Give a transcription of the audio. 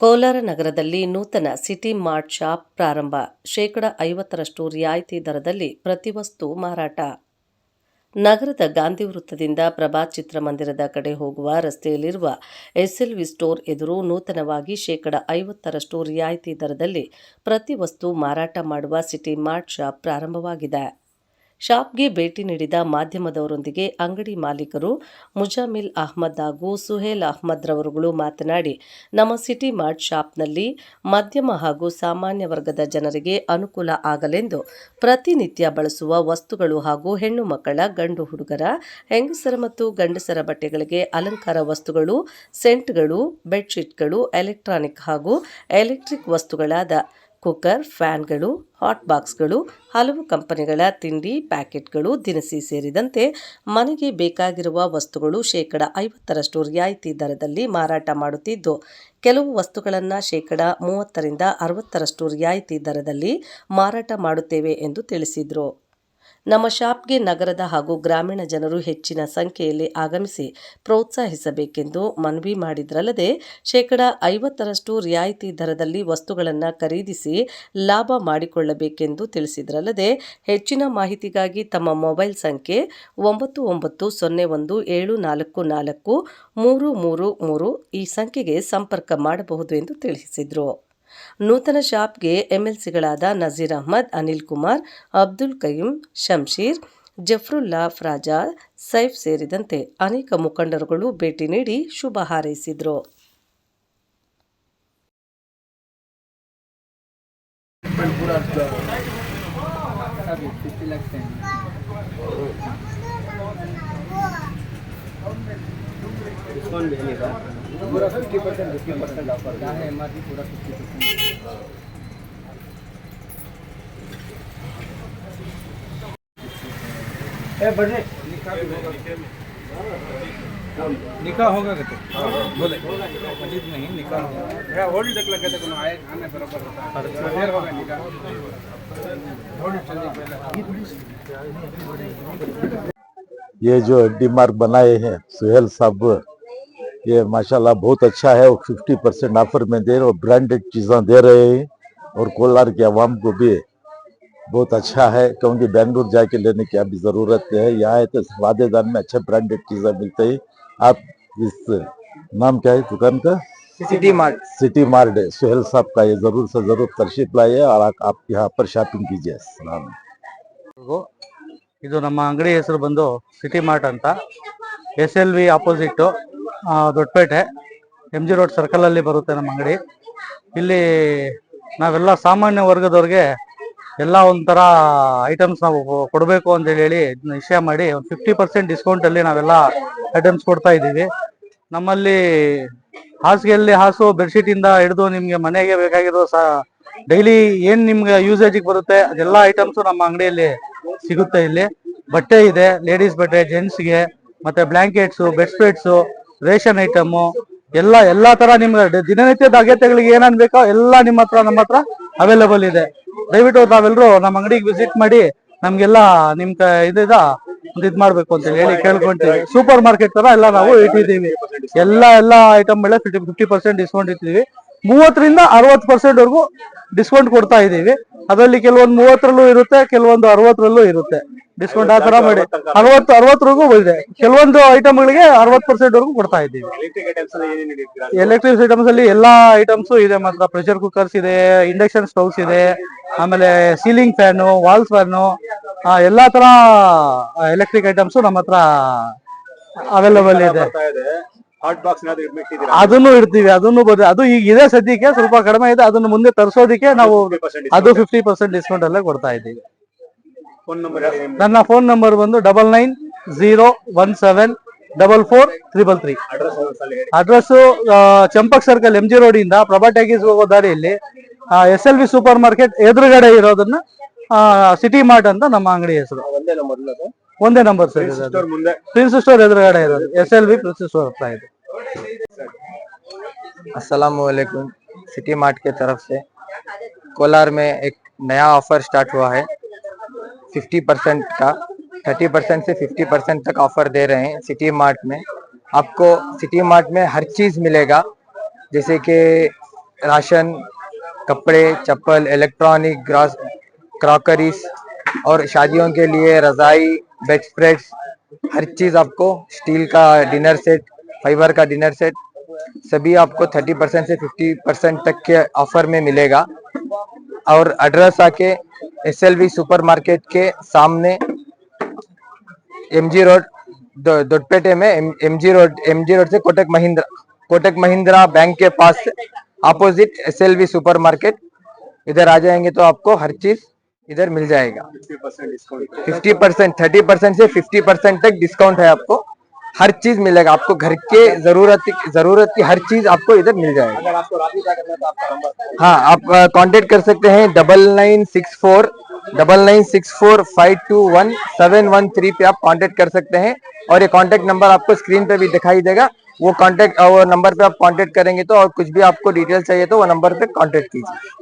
ಕೋಲಾರ ನಗರದಲ್ಲಿ ನೂತನ city mart shop ಪ್ರಾರಂಭ. ಶೇಕಡ ಐವತ್ತರಷ್ಟು ರಿಯಾಯಿತಿ ದರದಲ್ಲಿ ಪ್ರತಿ ವಸ್ತು ಮಾರಾಟ. ನಗರದ ಗಾಂಧಿ ವೃತ್ತದಿಂದ ಪ್ರಭಾತ್ ಚಿತ್ರಮಂದಿರದ ಕಡೆ ಹೋಗುವ ರಸ್ತೆಯಲ್ಲಿರುವ ಎಸ್ಎಲ್ವಿ ಸ್ಟೋರ್ ಎದುರು ನೂತನವಾಗಿ ಶೇಕಡ ಐವತ್ತರಷ್ಟು ರಿಯಾಯಿತಿ ದರದಲ್ಲಿ ಪ್ರತಿ ವಸ್ತು ಮಾರಾಟ ಮಾಡುವ ಸಿಟಿ ಮಾರ್ಟ್ ಶಾಪ್ ಪ್ರಾರಂಭವಾಗಿದೆ. ಶಾಪ್ಗೆ ಭೇಟಿ ನೀಡಿದ ಮಾಧ್ಯಮದವರೊಂದಿಗೆ ಅಂಗಡಿ ಮಾಲೀಕರು ಮುಜಾಮಿಲ್ ಅಹ್ಮದ್ ಹಾಗೂ ಸುಹೇಲ್ ಅಹ್ಮದ್ ರವರುಗಳು ಮಾತನಾಡಿ, ನಮ್ಮ ಸಿಟಿ ಮಾರ್ಟ್ ಶಾಪ್ನಲ್ಲಿ ಮಧ್ಯಮ ಹಾಗೂ ಸಾಮಾನ್ಯ ವರ್ಗದ ಜನರಿಗೆ ಅನುಕೂಲ ಆಗಲೆಂದು ಪ್ರತಿನಿತ್ಯ ಬಳಸುವ ವಸ್ತುಗಳು ಹಾಗೂ ಹೆಣ್ಣು ಮಕ್ಕಳ, ಗಂಡು ಹುಡುಗರ, ಹೆಂಗಸರ ಮತ್ತು ಗಂಡಸರ ಬಟ್ಟೆಗಳಿಗೆ ಅಲಂಕಾರ ವಸ್ತುಗಳು, ಸೆಂಟ್ಗಳು, ಬೆಡ್ಶೀಟ್ಗಳು, ಎಲೆಕ್ಟ್ರಾನಿಕ್ ಹಾಗೂ ಎಲೆಕ್ಟ್ರಿಕ್ ವಸ್ತುಗಳಾದ ಕುಕ್ಕರ್, ಫ್ಯಾನ್ಗಳು, ಹಾಟ್ ಬಾಕ್ಸ್ಗಳು, ಹಲವು ಕಂಪನಿಗಳ ತಿಂಡಿ ಪ್ಯಾಕೆಟ್ಗಳು ದಿನಸಿ ಸೇರಿದಂತೆ ಮನೆಗೆ ಬೇಕಾಗಿರುವ ವಸ್ತುಗಳು ಶೇಕಡ ಐವತ್ತರಷ್ಟು ರಿಯಾಯಿತಿ ದರದಲ್ಲಿ ಮಾರಾಟ ಮಾಡುತ್ತಿದ್ದು, ಕೆಲವು ವಸ್ತುಗಳನ್ನು ಶೇಕಡ ಮೂವತ್ತರಿಂದ ಅರವತ್ತರಷ್ಟು ರಿಯಾಯಿತಿ ದರದಲ್ಲಿ ಮಾರಾಟ ಮಾಡುತ್ತೇವೆ ಎಂದು ತಿಳಿಸಿದರು. ನಮ್ಮ ಶಾಪ್ಗೆ ನಗರದ ಹಾಗೂ ಗ್ರಾಮೀಣ ಜನರು ಹೆಚ್ಚಿನ ಸಂಖ್ಯೆಯಲ್ಲಿ ಆಗಮಿಸಿ ಪ್ರೋತ್ಸಾಹಿಸಬೇಕೆಂದು ಮನವಿ ಮಾಡಿದ್ರಲ್ಲದೆ, ಶೇಕಡ ಐವತ್ತರಷ್ಟು ರಿಯಾಯಿತಿ ದರದಲ್ಲಿ ವಸ್ತುಗಳನ್ನು ಖರೀದಿಸಿ ಲಾಭ ಮಾಡಿಕೊಳ್ಳಬೇಕೆಂದು ತಿಳಿಸಿದ್ರಲ್ಲದೆ, ಹೆಚ್ಚಿನ ಮಾಹಿತಿಗಾಗಿ ತಮ್ಮ ಮೊಬೈಲ್ ಸಂಖ್ಯೆ ಒಂಬತ್ತು ಒಂಬತ್ತು ಸೊನ್ನೆ ಒಂದು ಏಳು ನಾಲ್ಕು ನಾಲ್ಕು ಮೂರು ಮೂರು ಮೂರು ಈ ಸಂಖ್ಯೆಗೆ ಸಂಪರ್ಕ ಮಾಡಬಹುದು ಎಂದು ತಿಳಿಸಿದರು. ನೂತನ ಶಾಪ್ಗೆ ಎಂಎಲ್ಸಿಗಳಾದ ನಜೀರ್ ಅಹ್ಮದ್, ಅನಿಲ್ ಕುಮಾರ್, ಅಬ್ದುಲ್ ಕಯೀಂ ಶಂಶೀರ್ ಜಫ್ರುಲ್ಲಾ ಫ್ರಾಜಾ, ಸೈಫ್ ಸೇರಿದಂತೆ ಅನೇಕ ಮುಖಂಡರುಗಳು ಭೇಟಿ ನೀಡಿ ಶುಭ ಹಾರೈಸಿದರು. डिस्काउंट भी नहीं पूरा fifty percent fifty percent offer क्या है एम आर पी? पूरा फिफ्टी परसेंट ए निकाह होगा कहते। बोले। अजीत नहीं निकाह होगा। होल्ड तक लगे थे आए आने बराबर है होगा निकाह। ये जो डी मार्क बनाए हैं सुहेल साहब ये माशाल्लाह बहुत अच्छा है और 50 परसेंट ऑफ़र में दे रहे और ब्रांडेड चीज़ें दे रहे हैं और कोलार के आवाम को भी बहुत अच्छा है। क्योंकि बेंगलुरु जाके लेने की अभी ज़रूरत है। यहाँ आए तो वादेदान में अच्छे ब्रांडेड चीज़ें मिलते हैं। आप इस नाम क्या है दुकान का? City mart. सिटी मार्ट है। सुहेल साहब का ये ज़रूर से ज़रूर तर्शीफ लाइए और आप, यहाँ पर शॉपिंग कीजिए। ಇದು ನಮ್ಮ ಅಂಗಡಿ ಹೆಸರು ಬಂದು ಸಿಟಿ ಮಾರ್ಟ್ ಅಂತ. S L V opposite Doddapete. M G road circle ಅಲ್ಲಿ ಬರುತ್ತೆ ನಮ್ಮ ಅಂಗಡಿ. ಇಲ್ಲಿ ನಾವೆಲ್ಲ ಸಾಮಾನ್ಯ ವರ್ಗದವ್ರಿಗೆ ಎಲ್ಲ ಒಂಥರ ಐಟಮ್ಸ್ ನಾವು ಕೊಡಬೇಕು ಅಂತ ಹೇಳಿ ನಿಶ್ಚಯ ಮಾಡಿ ಒಂದು ಫಿಫ್ಟಿ ಪರ್ಸೆಂಟ್ ಡಿಸ್ಕೌಂಟ್ ಅಲ್ಲಿ ನಾವೆಲ್ಲ ಐಟಮ್ಸ್ ಕೊಡ್ತಾ ಇದ್ದೀವಿ. ನಮ್ಮಲ್ಲಿ ಹಾಸಿಗೆಯಲ್ಲಿ ಹಾಸು ಬೆಡ್ಶೀಟ್ ಇಂದ ಹಿಡಿದು ನಿಮಗೆ ಮನೆಗೆ ಬೇಕಾಗಿರೋ ಡೈಲಿ ಏನ್ ನಿಮ್ಗೆ ಯೂಸೇಜ್ ಬರುತ್ತೆ? ಅದೆಲ್ಲ ಐಟಮ್ಸ್ ನಮ್ಮ ಅಂಗಡಿಯಲ್ಲಿ ಸಿಗುತ್ತೆ ಇಲ್ಲಿ. ಬಟ್ಟೆ ಇದೆ ಲೇಡೀಸ್ ಬಟ್ಟೆ ಜೆಂಟ್ಸ್ಗೆ ಮತ್ತೆ blankets bedspreads ration item ಎಲ್ಲ, ಎಲ್ಲಾ ತರ ನಿಮ್ಗೆ ದಿನನಿತ್ಯದ ಅಗತ್ಯಗಳಿಗೆ ಏನೇನ್ ಬೇಕೋ ಎಲ್ಲ ನಿಮ್ಮ ಹತ್ರ, ನಮ್ಮ ಹತ್ರ ಅವೈಲೇಬಲ್ ಇದೆ. ದಯವಿಟ್ಟು ತಾವೆಲ್ಲರೂ ನಮ್ಮ ಅಂಗಡಿಗೆ ವಿಸಿಟ್ ಮಾಡಿ ನಮ್ಗೆಲ್ಲ ನಿಮ್ ಒಂದ್ ಇದ್ ಮಾಡ್ಬೇಕು ಅಂತ ಹೇಳಿ ಕೇಳ್ಕೊಂತೀವಿ. ಸೂಪರ್ ಮಾರ್ಕೆಟ್ ತರ ಎಲ್ಲ ನಾವು ಇಟ್ಟಿದ್ದೀವಿ. ಎಲ್ಲ ಎಲ್ಲ ಐಟಮ್ ಮೇಲೆ ಫಿಫ್ಟಿ ಫಿಫ್ಟಿ ಪರ್ಸೆಂಟ್ ಡಿಸ್ಕೌಂಟ್ ಇಟ್ಟಿದ್ದೀವಿ. ಮೂವತ್ತರಿಂದ ಅರವತ್ತು ಪರ್ಸೆಂಟ್ ವರ್ಗು ಡಿಸ್ಕೌಂಟ್ ಕೊಡ್ತಾ ಇದೀವಿ ಅದರಲ್ಲಿ ಕೆಲವೊಂದು ಮೂವತ್ತರಲ್ಲೂ ಇರುತ್ತೆ, ಕೆಲವೊಂದು ಅರವತ್ತರಲ್ಲೂ ಇರುತ್ತೆ. ಡಿಸ್ಕೌಂಟ್ ಆ ತರ ಮಾಡಿ. ಅರವತ್ತು ಅರವತ್ತರೆಗೂ ಇದೆ. ಕೆಲವೊಂದು ಐಟಮ್ಗಳಿಗೆ ಅರವತ್ ಪರ್ಸೆಂಟ್ ವರೆಗೂ ಕೊಡ್ತಾ ಇದ್ದೀವಿ. ಎಲೆಕ್ಟ್ರಿಕ್ ಐಟಮ್ಸ್ ಅಲ್ಲಿ ಎಲ್ಲಾ ಐಟಮ್ಸ್ ಇದೆ ಮಾತ್ರ. ಪ್ರೆಷರ್ ಕುಕ್ಕರ್ಸ್ ಇದೆ ಇಂಡಕ್ಷನ್ ಸ್ಟೌವ್ಸ್ ಇದೆ, ಆಮೇಲೆ ಸೀಲಿಂಗ್ ಫ್ಯಾನು ವಾಲ್ ಫ್ಯಾನು ಎಲ್ಲಾ ತರ ಎಲೆಕ್ಟ್ರಿಕ್ ಐಟಮ್ಸ್ ನಮ್ಮ ಹತ್ರ ಅವೈಲೇಬಲ್ ಇದೆ. ಹಾಟ್ ಬಾಕ್ಸ್ ಅದನ್ನು ಇಡ್ತೀವಿ ಅದನ್ನು ಬದ ಅದು ಈಗ ಇದೆ ಸದ್ಯಕ್ಕೆ ಸ್ವಲ್ಪ ಕಡಿಮೆ ಇದೆ ಅದನ್ನು ಮುಂದೆ ತರಿಸೋದಕ್ಕೆ ನಾವು ಅದು ಫಿಫ್ಟಿ ಪರ್ಸೆಂಟ್ ಡಿಸ್ಕೌಂಟ್ ಅಲ್ಲೇ ಕೊಡ್ತಾ ಇದ್ದೀವಿ. ನನ್ನ ಫೋನ್ ನಂಬರ್ ಬಂದು double nine zero one seven double four triple three address Champak circle M G road ಇಂದ ಪ್ರಭಾ ಟ್ಯಾಗೀಸ್ ಹೋಗೋ ದಾರಿಯಲ್ಲಿ S L V supermarket ಎದುರುಗಡೆ ಇರೋದನ್ನ ಸಿಟಿ ಮಾರ್ಟ್ ಅಂತ ನಮ್ಮ ಅಂಗಡಿ ಹೆಸರು. ಒಂದೇ ನಂಬರ್ ಇರೋದು ಒಂದೇ ನಂಬರ್ ಸರ್ ಪ್ರಿನ್ಸ್ ಸ್ಟೋರ್ ಎದುರುಗಡೆ ಇರೋದು. S L V prince store ಹತ್ರ ಇದೆ. अस्सलाम वालेकुम सिटी मार्ट के तरफ़ से। कोलार में एक नया ऑफ़र स्टार्ट हुआ है। 50 परसेंट का 30 परसेंट से 50 परसेंट तक ऑफ़र दे रहे हैं सिटी मार्ट में। आपको सिटी मार्ट में हर चीज़ मिलेगा। जैसे कि राशन, कपड़े, चप्पल इलेक्ट्रॉनिक ग्रॉस क्रॉकरीज और शादियों के लिए रजाई बेड स्प्रेड्स हर चीज़ आपको स्टील का डिनर सेट फाइबर का डिनर सेट। सभी आपको 30 परसेंट से 50 परसेंट तक के ऑफ़र में मिलेगा। और एड्रेस आके S L V supermarket के सामने एम जी रोड दो- दोडपेटे में M G road M G road से कोटक महिंद्रा कोटक महिंद्रा बैंक के पास opposite S L V supermarket इधर आ जाएँगे तो आपको हर चीज़ इधर मिल जाएगा। फिफ्टी परसेंट थर्टी परसेंट से फिफ्टी परसेंट तक डिस्काउंट है आपको। हर चीज़ मिलेगा आपको घर के ज़रूरत ज़रूरत की हर चीज़ आपको इधर मिल जाएगा। अगर आपको रात क्या करना है तो आपका नंबर हाँ आप कांटेक्ट कर सकते हैं double nine six four double nine six four five two one seven one three पे आप कांटेक्ट कर सकते हैं। और ये कांटेक्ट नंबर आपको स्क्रीन पे भी दिखाई देगा। वो कांटेक्ट वो नंबर पे आप कांटेक्ट करेंगे तो और कुछ भी आपको डिटेल चाहिए तो वो नंबर पे कांटेक्ट कीजिए।